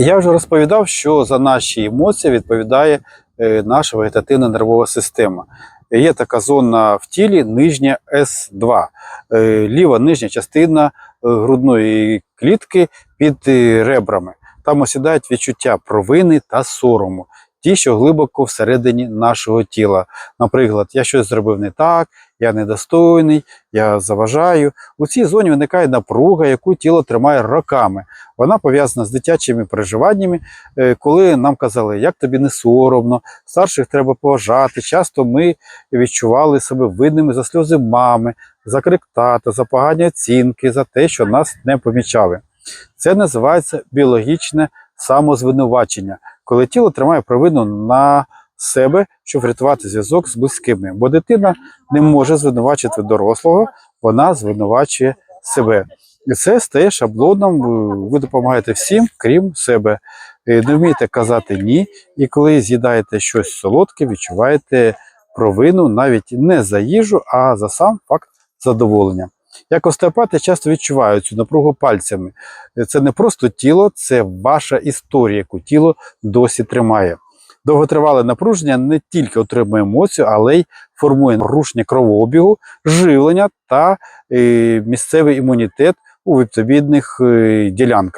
Я вже розповідав, що за наші емоції відповідає е, наша вегетативна нервова система. Є така зона в тілі нижня С2, е, ліва нижня частина е, грудної клітки під ребрами. Там осідають відчуття провини та сорому, ті, що глибоко всередині нашого тіла. Наприклад, я щось зробив не так, я недостойний, я заважаю. У цій зоні виникає напруга, яку тіло тримає роками. Вона пов'язана з дитячими переживаннями, е, коли нам казали, як тобі не соромно, старших треба поважати. Часто ми відчували себе видними за сльози мами, за крик тата, за погані оцінки, за те, що нас не помічали. Це називається біологічне самозвинувачення, коли тіло тримає провину на себе, щоб врятувати зв'язок з близькими. Бо дитина не може звинувачити дорослого, вона звинувачує себе. І це стає шаблоном. Ви допомагаєте всім, крім себе. Е, Не вмієте казати ні, і коли з'їдаєте щось солодке, відчуваєте провину навіть не за їжу, а за сам факт задоволення. Як остеопати часто відчувають цю напругу пальцями. Це не просто тіло, це ваша історія, яку тіло досі тримає. Довготривале напруження не тільки отримує емоцію, але й формує порушення кровообігу, живлення та е, місцевий імунітет у відповідних е, ділянках.